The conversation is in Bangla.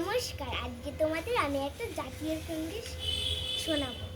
নমস্কার। আজকে তোমাদের আমি একটা জাতীয় সংগীত শোনাবো।